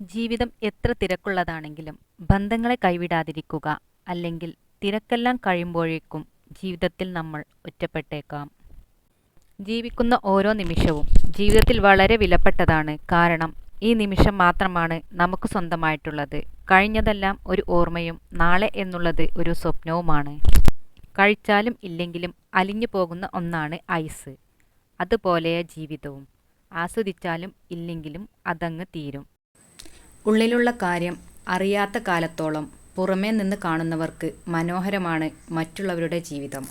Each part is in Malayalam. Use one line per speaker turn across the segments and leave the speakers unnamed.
ജീവിതം എത്ര തിരക്കുള്ളതാണെങ്കിലും ബന്ധങ്ങളെ കൈവിടാതിരിക്കുക അല്ലെങ്കിൽ തിരക്കെല്ലാം കഴിയുമ്പോഴേക്കും ജീവിതത്തിൽ നമ്മൾ ഒറ്റപ്പെട്ടേക്കാം. ജീവിക്കുന്ന ഓരോ നിമിഷവും ജീവിതത്തിൽ വളരെ വിലപ്പെട്ടതാണ്. കാരണം ഈ നിമിഷം മാത്രമാണ് നമുക്ക് സ്വന്തമായിട്ടുള്ളത്. കഴിഞ്ഞതെല്ലാം ഒരു ഓർമ്മയും നാളെ എന്നുള്ളത് ഒരു സ്വപ്നവുമാണ്. കഴിച്ചാലും ഇല്ലെങ്കിലും അലിഞ്ഞു പോകുന്ന ഒന്നാണ് ഐസ്. അതുപോലെ ജീവിതവും. ആസ്വദിച്ചാലും ഇല്ലെങ്കിലും അതങ്ങ് തീരും. ഉള്ളിലുള്ള കാര്യം അറിയാത്ത കാലത്തോളം പുറമേ നിന്ന് കാണുന്നവർക്ക് മനോഹരമാണ് മറ്റുള്ളവരുടെ ജീവിതം.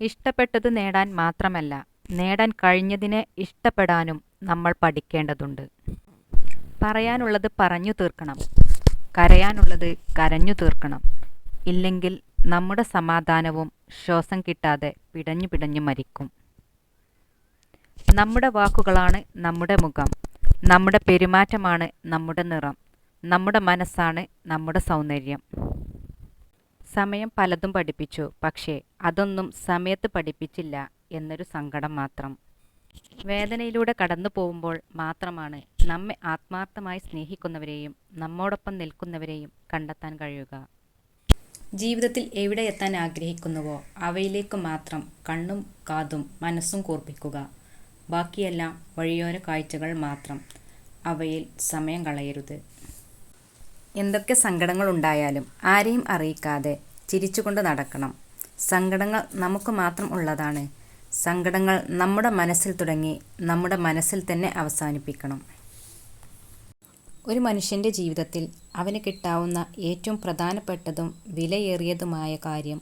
ഇഷ്ടപ്പെട്ടത് നേടാൻ മാത്രമല്ല നേടാൻ കഴിഞ്ഞതിനെ ഇഷ്ടപ്പെടാനും നമ്മൾ പഠിക്കേണ്ടതുണ്ട്. പറയാനുള്ളത് പറഞ്ഞു തീർക്കണം. കരയാനുള്ളത് കരഞ്ഞു തീർക്കണം. ഇല്ലെങ്കിൽ നമ്മുടെ സമാധാനവും ശ്വാസം കിട്ടാതെ പിടഞ്ഞു പിടഞ്ഞു മരിക്കും. നമ്മുടെ വാക്കുകളാണ് നമ്മുടെ മുഖം. നമ്മുടെ പെരുമാറ്റമാണ് നമ്മുടെ നിറം നമ്മുടെ മനസ്സാണ് നമ്മുടെ സൗന്ദര്യം. സമയം പലതും പഠിപ്പിച്ചു പക്ഷേ അതൊന്നും സമയത്ത് പഠിപ്പിച്ചില്ല എന്നൊരു സങ്കടം മാത്രം. വേദനയിലൂടെ കടന്നു പോകുമ്പോൾ മാത്രമാണ് നമ്മെ ആത്മാർത്ഥമായി സ്നേഹിക്കുന്നവരെയും നമ്മോടൊപ്പം നിൽക്കുന്നവരെയും കണ്ടെത്താൻ കഴിയുക. ജീവിതത്തിൽ എവിടെ എത്താൻ ആഗ്രഹിക്കുന്നുവോ അവയിലേക്ക് മാത്രം കണ്ണും കാതും മനസ്സും കൂർപ്പിക്കുക. ബാക്കിയെല്ലാം വഴിയോര കാഴ്ചകൾ മാത്രം. അവയിൽ സമയം കളയരുത്. എന്തൊക്കെ സങ്കടങ്ങൾ ഉണ്ടായാലും ആരെയും അറിയിക്കാതെ ചിരിച്ചുകൊണ്ട് നടക്കണം. സങ്കടങ്ങൾ നമുക്ക് മാത്രം ഉള്ളതാണ്. സങ്കടങ്ങൾ നമ്മുടെ മനസ്സിൽ തുടങ്ങി നമ്മുടെ മനസ്സിൽ തന്നെ അവസാനിപ്പിക്കണം. ഒരു മനുഷ്യന്റെ ജീവിതത്തിൽ അവന് കിട്ടാവുന്ന ഏറ്റവും പ്രധാനപ്പെട്ടതും വിലയേറിയതുമായ കാര്യം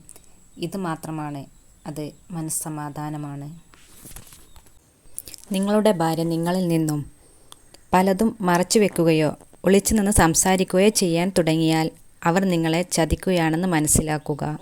ഇത് മാത്രമാണ്. അത് മനസ്സമാധാനമാണ്. നിങ്ങളുടെ ഭാര്യ നിങ്ങളിൽ നിന്നും പലതും മറച്ചു വെക്കുകയോ ഒളിച്ചു നിന്ന് സംസാരിക്കുകയോ ചെയ്യാൻ തുടങ്ങിയാൽ അവർ നിങ്ങളെ ചതിക്കുകയാണെന്ന് മനസ്സിലാക്കുക.